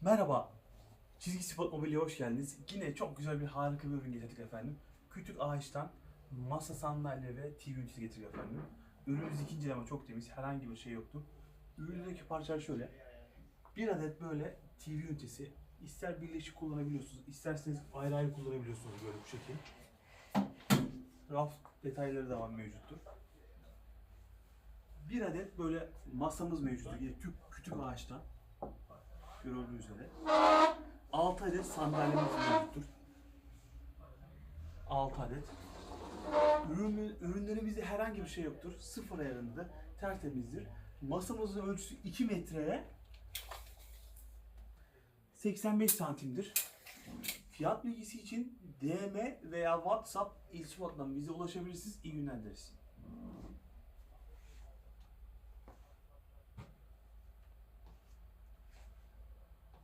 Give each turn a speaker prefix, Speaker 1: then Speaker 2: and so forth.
Speaker 1: Merhaba. Çizgi Spot Mobilya'ya hoş geldiniz. Yine çok güzel bir harika bir ürün getirdik efendim. Kütük ağaçtan masa sandalye ve TV ünitesi getirdik efendim. Ürünümüz ikinci ama çok temiz. Herhangi bir şey yoktu. Üründeki parçalar şöyle. Bir adet böyle TV ünitesi. İster birleşik kullanabiliyorsunuz, isterseniz ayrı ayrı kullanabiliyorsunuz böyle bu şekil. Raf detayları da var mevcuttur. Bir adet böyle masamız mevcuttur. Yine kütük ağaçtan. Görüldüğü üzere. 6 adet sandalyemiz mevcuttur. 6 adet. Ürün, ürünlerimizde herhangi bir şey yoktur. Sıfır ayarında tertemizdir. Masamızın ölçüsü 2 metreye 85 santimdir. Fiyat bilgisi için DM veya WhatsApp iltifatla bize ulaşabilirsiniz. İyi günler dileriz.